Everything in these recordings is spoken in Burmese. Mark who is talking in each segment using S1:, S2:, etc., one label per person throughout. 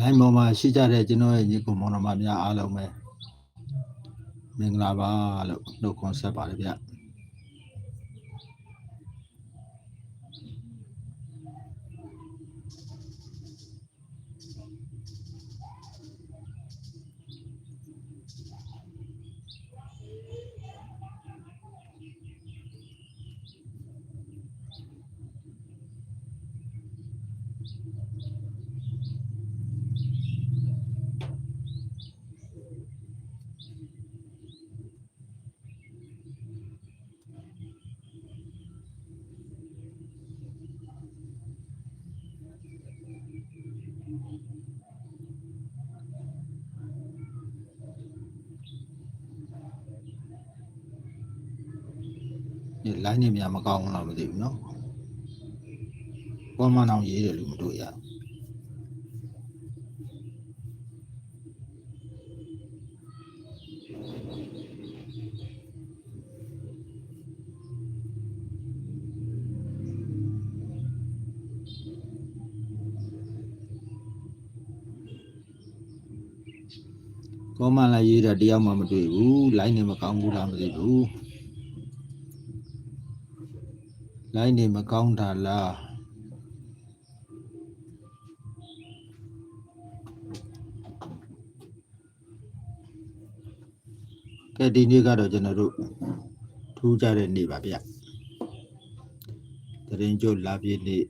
S1: လိုင်းပေါ်မှာရှိကြတဲ့ကျွန်တော်ရဲ့ညီကောင်မောင်နှမများအားလုံးပဲမင်္ဂလာပါလို့နှုတ်ခွန်းဆက်ပါတယ်ဗျ လိုင်းနေများမကောင်းဘူးလားမသိဘူးเนาะပေါ်မအောင်ရေးတယ်လို့မတွေ့ရဘူးကောမလာရေးတာတရားမှမတွေ့ဘူးလိုင်းနေမကောင်းဘူးလားမသိဘူး လိုင်းနေမကောင်းတာလားကဲဒီနေ့ကတော့ကျွန်တော်တို့ထူးကြတဲ့နေ့ပါဗျတရင်ကျုပ်လာပြည့်နေ့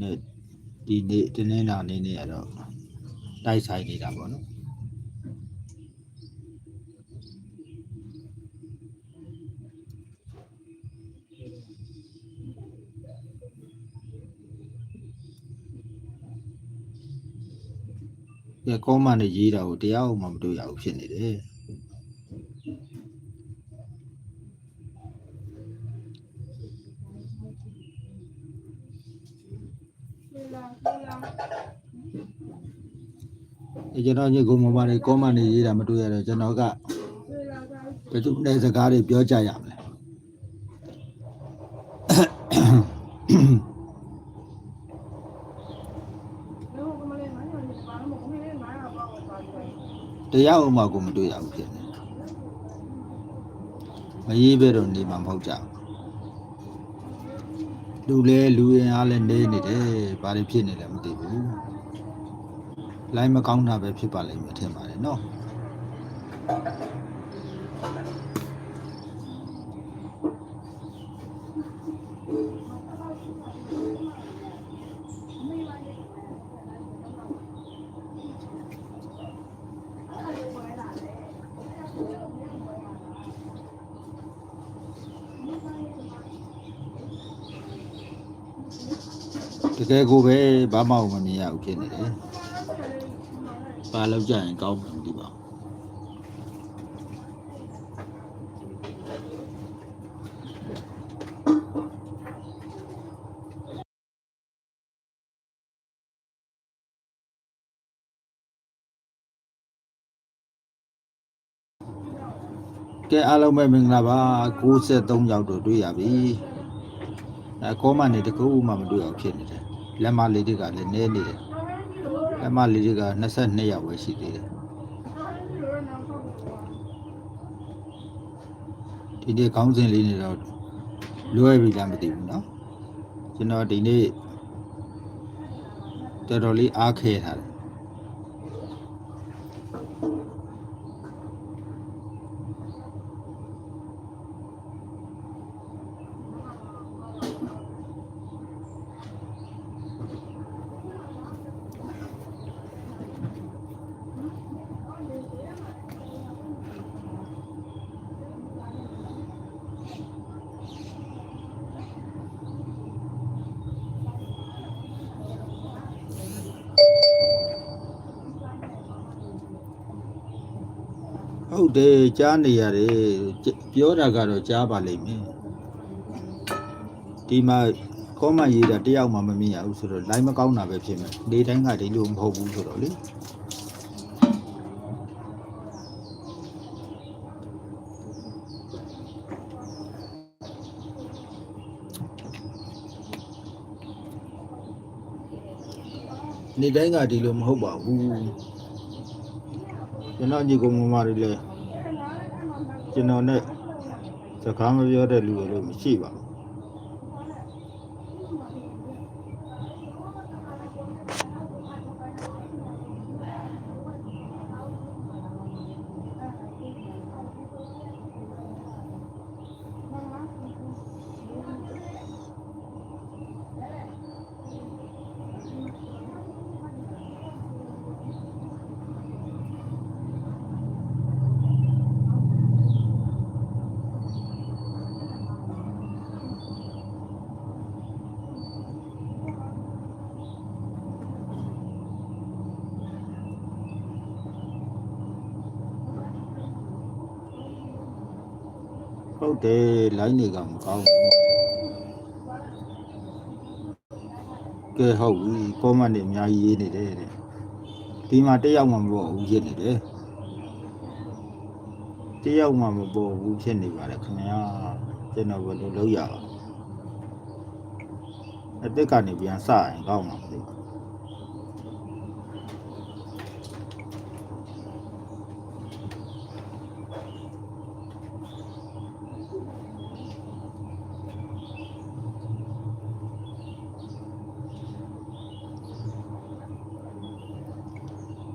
S1: နဲ့ဒီနေ့တင်းနေနာနေနေရတော့တိုက်ဆိုင်နေတာပေါ့နော် ကောမနဲ့ရေးတာကိုတရားဥမှမတွေ့ရဘူးဖြစ်နေတယ်ဒီကျွန်တော်ညကိုမမလေးကောမနဲ့ရေးတာမတွေ့ရတော့ကျွန်တော်ကဘယ်သူနဲ့စကားတွေပြောကြရမလဲ တရားဥမှကိုမတွေ့ရဘူးဖြစ်နေတယ်မရေးပဲတော့နေမှာမဟုတ်ကြဘူးလူလဲလူရင်အားလဲနေနေတယ်ဘာတွေဖြစ်နေလဲမသိဘူးလိုင်းမကောင်းတာပဲဖြစ်ပါလိမ့်မယ်ထင်ပါတယ်နော် တကယ်ကိုပဲဘာမှမမြင်ရဘူးဖြစ်နေတယ်ပါလောက်ကြရင်ကောင်းမှာမသိပါဘူးကဲအားလုံးပဲမင်္ဂလာပါ63ရောက်တော့တွေ့ရပြီအဲကောမနေတကူမှမတွေ့အောင်ဖြစ်နေတယ် လက်မလေးတွေကလည်းနဲနေတယ်လက်မလေးတွေက22ရောက်ပဲရှိသေးတယ်ဒီနေ့ခေါင်းစဉ်လေးနေတော့လွဲပြီလားမသိဘူးเนาะကျွန်တော်ဒီနေ့တော်တော်လေးအားခဲထားတယ် ဟုတ်တယ်ကြားနေရတယ်ကြပြောတာကတော့ကြားပါလိမ့်မယ်ဒီမှာကောမရေးတာတယောက်မှမမြင်ရဘူးဆိုတော့ line မကောင်းတာပဲဖြစ်မယ်နေတိုင်းကဒီလိုမဟုတ်ဘူးဆိုတော့လေနေ့တိုင်းကဒီလိုမဟုတ်ပါဘူး ကျွန်တော်ညီကောင်မမတွေလည်းကျွန်တော်နဲ့စကားမပြောတဲ့လူတွေလည်းမရှိပါဘူး ဟုတ်တယ်လိုင်းတွေကမကောင်းဘူးကဲဟုတ်ပြီကောမန့်တွေအများကြီးရေးနေတယ်တဲ့ဒီမှာတစ်ယောက်မှမပေါ်ဘူးဖြစ်နေတယ်တစ်ယောက်မှမပေါ်ဘူးဖြစ်နေပါတယ်ခင်ဗျာကျွန်တော်ဘယ်လိုလုပ်ရအောင်အစ်စ်ကနေပြန်စရင်ကောင်းမှာမသိဘူး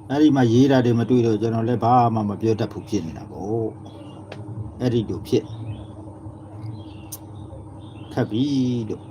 S1: အဲ့ဒီမှာရေးတာတွေမတွေ့တော့ကျွန်တော်လည်းဘာမှမပြောတတ်ဘူးဖြစ်နေတာပေါ့အဲ့ဒီလိုဖြစ်ခက်ပြီလို့